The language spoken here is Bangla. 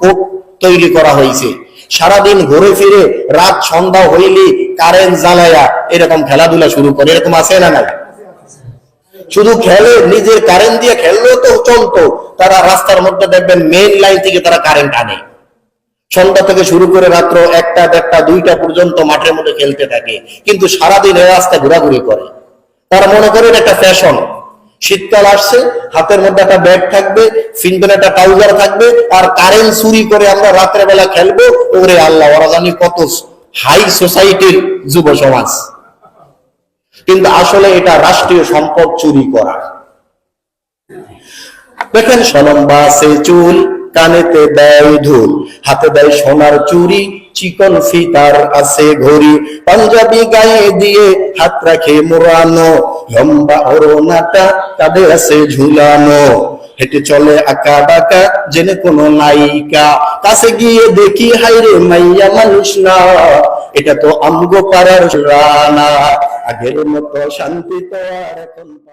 কোর্ট তৈরি করা হয়েছে। সারাদিন ঘুরে ফিরে রাত সন্ধ্যা হইলে কারেন্ট জ্বালায়া এরকম খেলাধুলা শুরু করে। এরকম আছে না নাই? শুধু খেলে, নিজের কারেন্ট দিয়ে খেললেও তো চলতো। তারা রাস্তার মধ্যে দেখবেন মেইন লাইন থেকে তারা কারেন্ট আনে। সন্ধ্যা থেকে শুরু করে রাত্র একটা, দেড়টা, দুইটা পর্যন্ত মাঠের মধ্যে খেলতে থাকে। কিন্তু সারাদিন এই রাস্তায় ঘোরাঘুরি করে। তারা মনে করেন একটা ফ্যাশন শীতকাল আসছে, হাতের মধ্যে একটা ব্যাগ থাকবে ফিনবেন একটা ট্রাউজার থাকবে, আর কারেন্ট চুরি করে আমরা রাত্রে বেলা খেলব। ওরে আল্লাহ, ওরা জানি কত হাই সোসাইটির যুব সমাজ। কিন্তু আসলে এটা রাষ্ট্রীয় সম্পদ চুরি করা। দেখেন সলম্বা সে চুল, কানেতে দেয় ধুল, হাতে দেয় সোনার চুরি চিকন ফিতার আছে ঘড়ি। পাঞ্জাবি গায়ে দিয়ে হাত রাখে মোড়ানো। লম্বা অরোনাটা কাঁধে আছে ঝুলানো। হেঁটে চলে আঁকা বাঁকা জেনে কোনো নায়িকা। কাছে গিয়ে দেখি হাইরে মাইয়া মানুষ না। এটা তো আমগো পাড়ার রানা। আগের মতো শান্তি তো আর এখন।